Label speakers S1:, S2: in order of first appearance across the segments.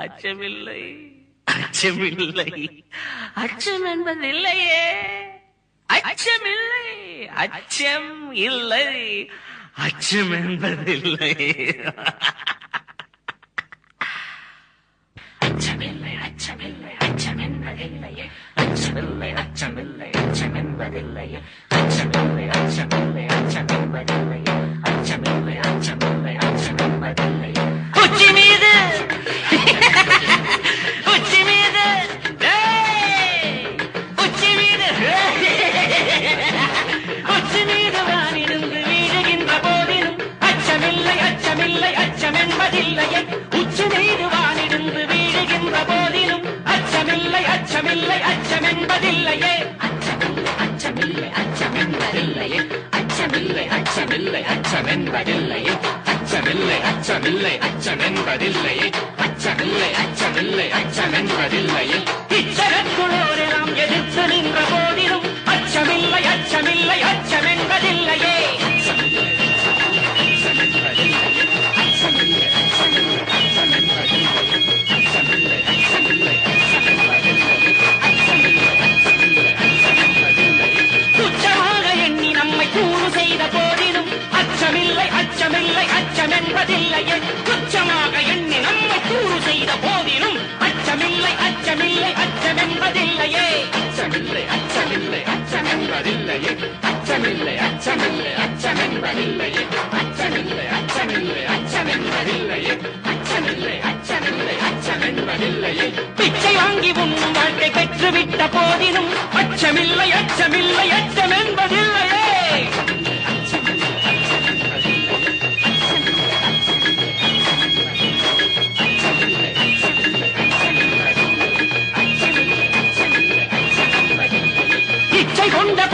S1: அச்சமில்லை அச்சமில்லை அச்சம் என்பது இல்லையே அச்சமில்லை அச்சம் இல்லை அச்சம் என்பது இல்லை என்பதில்லை அச்சமில்லை அச்சமில்லை அச்சம் என்பதில்லை அச்சமில்லை அச்சமில்லை அச்சம் என்பதில்லை உச்சி மீது உச்சி மீது உச்சி மீது உச்சி மீது வானிருந்து வீழுகின்ற போதிலும் அச்சமில்லை அச்சமில்லை அச்சம் என்பதில்லையே உச்சி மீது வானிருந்து வீழுகின்ற போதிலும் அச்சமில்லை அச்சமில்லை அச்சம் அச்சமில்லை அச்சம் என்பதில்லையே அச்சமில்லை அச்சமில்லை அச்சம் என்பதில்லையே அச்சமில்லை அச்சமில்லை அச்சம் என்பதில்லையே இச்சரன் அச்சமில்லை துச்சமாக எண்ணி நம்மை கூறு செய்த போதிலும் அச்சமில்லை அச்சமில்லை அச்சமென்பதில்லையே அச்சமில்லை அச்சமில்லை அச்சமென்பதில்லையே அச்சமில்லை அச்சமில்லை அச்சமென்பதில்லையே அச்சமில்லை அச்சமில்லை அச்சமென்பதில்லையே அச்சமில்லை அச்சமில்லை அச்சமென்பதில்லையே பிச்சை வாங்கி உன் வாழ்க்கை பெற்றுவிட்ட போதிலும்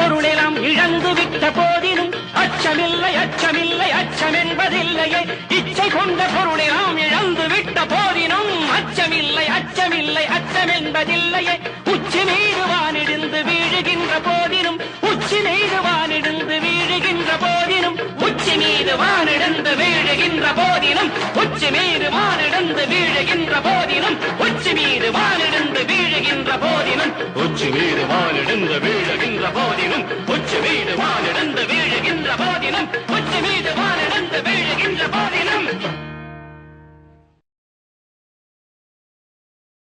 S1: பொருளெல்லாம் இழந்து விட்ட போதிலும் அச்சமில்லை அச்சமில்லை அச்சம் என்பதில்லையே இச்சை கொண்ட பொருளெல்லாம் இழந்து விட்ட போதிலும் அச்சமில்லை அச்சமில்லை அச்சம் என்பதில்லையே உச்சி மீது வானிடிந்து வீழுகின்ற போதிலும் உச்சி மீது வானிடிந்து வீழுகின்ற போதிலும் உச்சி மீது வானிடந்து வீழுகின்ற போதிலும் உச்சி மீது வானிடந்து வீழுகின்ற போதிலும் உச்சி மீது வானிடந்து வீழுகின்ற போதிலும் உச்சி மீது வானிடந்து வீழ்